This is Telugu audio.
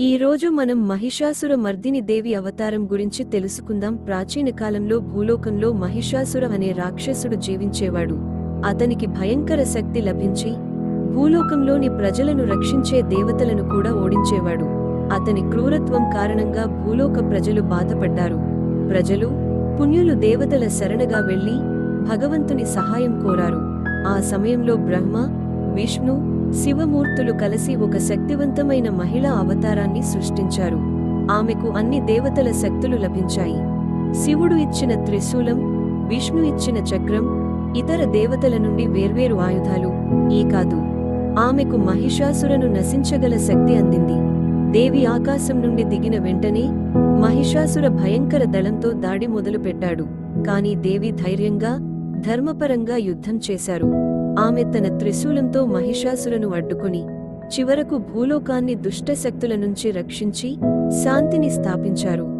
ఈ రోజు మనం మహిషాసుర మర్దిని దేవి అవతారం గురించి తెలుసుకుందాం. ప్రాచీన కాలంలో భూలోకంలో మహిషాసుర అనే రాక్షసుడు జీవించేవాడు. అతనికి భయంకర శక్తి లభించి భూలోకంలోని ప్రజలను రక్షించే దేవతలను కూడా ఓడించేవాడు. అతని క్రూరత్వం కారణంగా భూలోక ప్రజలు బాధపడ్డారు. ప్రజలు పుణ్యులు దేవతల శరణగా వెళ్ళి భగవంతుని సహాయం కోరారు. ఆ సమయంలో బ్రహ్మ విష్ణు శివమూర్తులు కలిసి ఒక శక్తివంతమైన మహిళా అవతారాన్ని సృష్టించారు. ఆమెకు అన్ని దేవతల శక్తులు లభించాయి. శివుడు ఇచ్చిన త్రిశూలం విష్ణు ఇచ్చిన చక్రం ఇతర దేవతల నుండి వేర్వేరు ఆయుధాలు ఈ కాదు. ఆమెకు మహిషాసురను నశించగల శక్తి అందింది. దేవి ఆకాశం నుండి దిగిన వెంటనే మహిషాసుర భయంకర దళంతో దాడి మొదలుపెట్టాడు. కాని దేవి ధైర్యంగా ధర్మపరంగా యుద్ధం చేశారు. ఆమె తన త్రిశూలంతో మహిషాసురను అడ్డుకుని చివరకు భూలోకాన్ని దుష్టశక్తుల నుంచి రక్షించి శాంతిని స్థాపించారు.